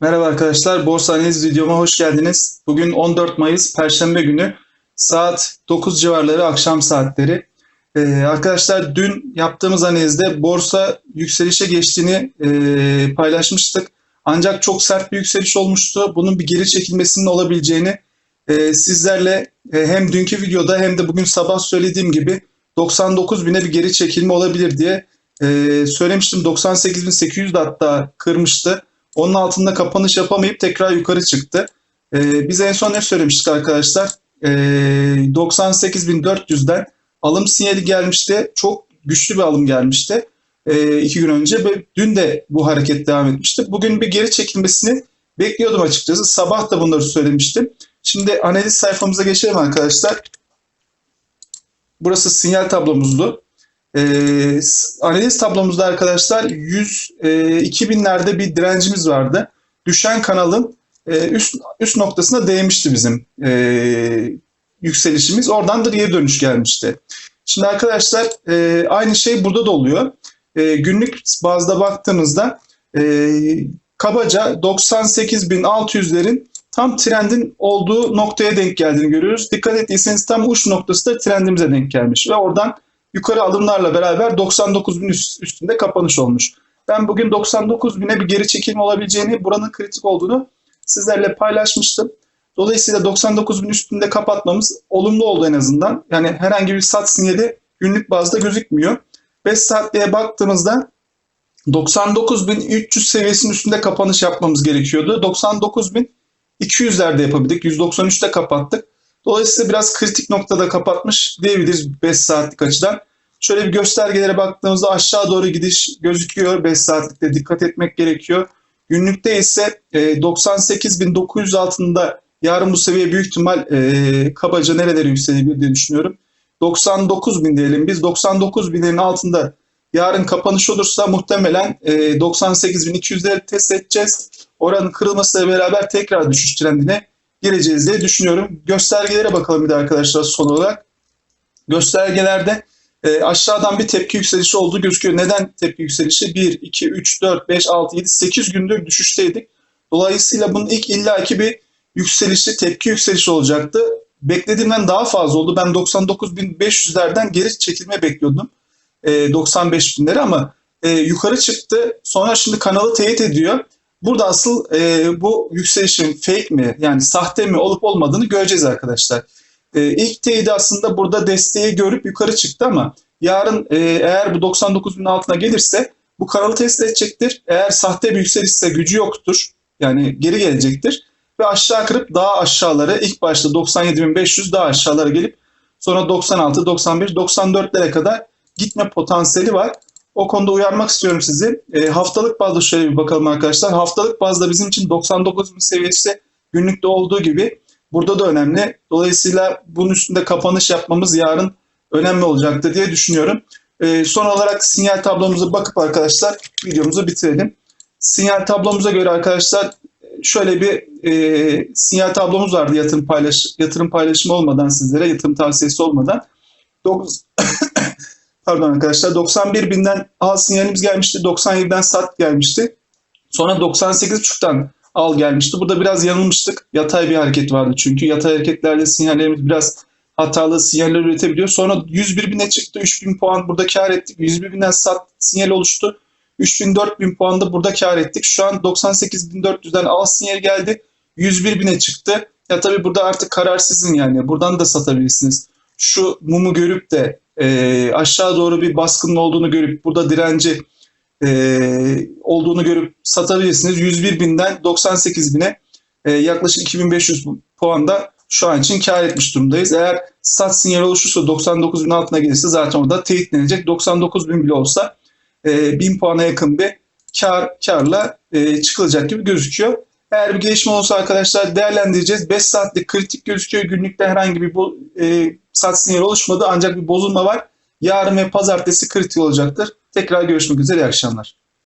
Merhaba arkadaşlar, Borsa Analiz videoma hoş geldiniz. Bugün 14 Mayıs Perşembe günü saat 9 civarları akşam saatleri. Ee, arkadaşlar dün yaptığımız analizde borsa yükselişe geçtiğini e, paylaşmıştık. Ancak çok sert bir yükseliş olmuştu. Bunun bir geri çekilmesinin olabileceğini e, sizlerle e, hem dünkü videoda hem de bugün sabah söylediğim gibi 99 bine bir geri çekilme olabilir diye e, söylemiştim. 98.800 de hatta kırmıştı. Onun altında kapanış yapamayıp tekrar yukarı çıktı. Ee, biz en son ne söylemiştik arkadaşlar? Ee, 98.400'den alım sinyali gelmişti. Çok güçlü bir alım gelmişti ee, iki gün önce ve dün de bu hareket devam etmişti. Bugün bir geri çekilmesini bekliyordum açıkçası. Sabah da bunları söylemiştim. Şimdi analiz sayfamıza geçelim arkadaşlar. Burası sinyal tablomuzdu. Ee, analiz tablomuzda arkadaşlar 100 e, 2000'lerde bir direncimiz vardı. Düşen kanalın e, üst üst noktasına değmişti bizim e, yükselişimiz. Oradan da geri dönüş gelmişti. Şimdi arkadaşlar e, aynı şey burada da oluyor. E, günlük bazda baktığımızda e, kabaca 98.600'lerin tam trendin olduğu noktaya denk geldiğini görüyoruz. Dikkat ettiyseniz tam uç noktası da trendimize denk gelmiş ve oradan yukarı alımlarla beraber 99 bin üstünde kapanış olmuş. Ben bugün 99 bine bir geri çekilme olabileceğini, buranın kritik olduğunu sizlerle paylaşmıştım. Dolayısıyla 99 bin üstünde kapatmamız olumlu oldu en azından. Yani herhangi bir sat sinyali günlük bazda gözükmüyor. 5 saatliğe baktığımızda 99.300 seviyesinin üstünde kapanış yapmamız gerekiyordu. 99.200'lerde yapabildik. 193'te kapattık. Dolayısıyla biraz kritik noktada kapatmış diyebiliriz 5 saatlik açıdan. Şöyle bir göstergelere baktığımızda aşağı doğru gidiş gözüküyor 5 saatlikte dikkat etmek gerekiyor. Günlükte ise 98.900 e, altında yarın bu seviye büyük ihtimal e, kabaca nerelere yükselebilir diye düşünüyorum. 99.000 diyelim biz 99.000'lerin altında yarın kapanış olursa muhtemelen e, 98.200'leri test edeceğiz. Oranın kırılmasıyla beraber tekrar düşüş trendine gireceğiz diye düşünüyorum. Göstergelere bakalım bir de arkadaşlar son olarak. Göstergelerde e, aşağıdan bir tepki yükselişi olduğu gözüküyor. Neden tepki yükselişi? 1, 2, 3, 4, 5, 6, 7, 8 gündür düşüşteydik. Dolayısıyla bunun ilk illaki bir yükselişi, tepki yükselişi olacaktı. Beklediğimden daha fazla oldu. Ben 99.500'lerden geri çekilme bekliyordum. E, 95.000'leri ama e, yukarı çıktı. Sonra şimdi kanalı teyit ediyor. Burada asıl e, bu yükselişin fake mi yani sahte mi olup olmadığını göreceğiz arkadaşlar. E, ilk teyidi aslında burada desteği görüp yukarı çıktı ama yarın e, eğer bu 99 bin altına gelirse bu kanalı test edecektir. Eğer sahte bir yükselişse gücü yoktur. Yani geri gelecektir. Ve aşağı kırıp daha aşağılara ilk başta 97.500 daha aşağılara gelip sonra 96, 91, 94'lere kadar gitme potansiyeli var. O konuda uyarmak istiyorum sizi. E, haftalık bazda şöyle bir bakalım arkadaşlar. Haftalık bazda bizim için 99 bin seviyesi günlükte olduğu gibi burada da önemli. Dolayısıyla bunun üstünde kapanış yapmamız yarın önemli olacaktır diye düşünüyorum. E, son olarak sinyal tablomuza bakıp arkadaşlar videomuzu bitirelim. Sinyal tablomuza göre arkadaşlar şöyle bir e, sinyal tablomuz vardı yatırım paylaş yatırım paylaşımı olmadan sizlere yatırım tavsiyesi olmadan. 9 pardon arkadaşlar 91 binden al sinyalimiz gelmişti. 97'den sat gelmişti. Sonra 98.5'tan al gelmişti. Burada biraz yanılmıştık. Yatay bir hareket vardı çünkü. Yatay hareketlerde sinyallerimiz biraz hatalı sinyaller üretebiliyor. Sonra 101 bine çıktı. 3000 puan burada kar ettik. 101 binden sat sinyal oluştu. 3000 4000 puan da burada kar ettik. Şu an 98.400'den al sinyal geldi. 101 bine çıktı. Ya tabii burada artık karar sizin yani. Buradan da satabilirsiniz. Şu mumu görüp de e, aşağı doğru bir baskının olduğunu görüp burada direnci e, olduğunu görüp satabilirsiniz. 101 binden 98 bine e, yaklaşık 2500 puanda şu an için kar etmiş durumdayız. Eğer sat sinyal oluşursa 99 bin altına gelirse zaten orada teyitlenecek. 99 bin bile olsa e, 1000 puana yakın bir kar karla e, çıkılacak gibi gözüküyor. Eğer bir gelişme olursa arkadaşlar değerlendireceğiz. 5 saatlik kritik gözüküyor. Günlükte herhangi bir e, sat sinyali oluşmadı ancak bir bozulma var. Yarın ve pazartesi kritik olacaktır. Tekrar görüşmek üzere. İyi akşamlar.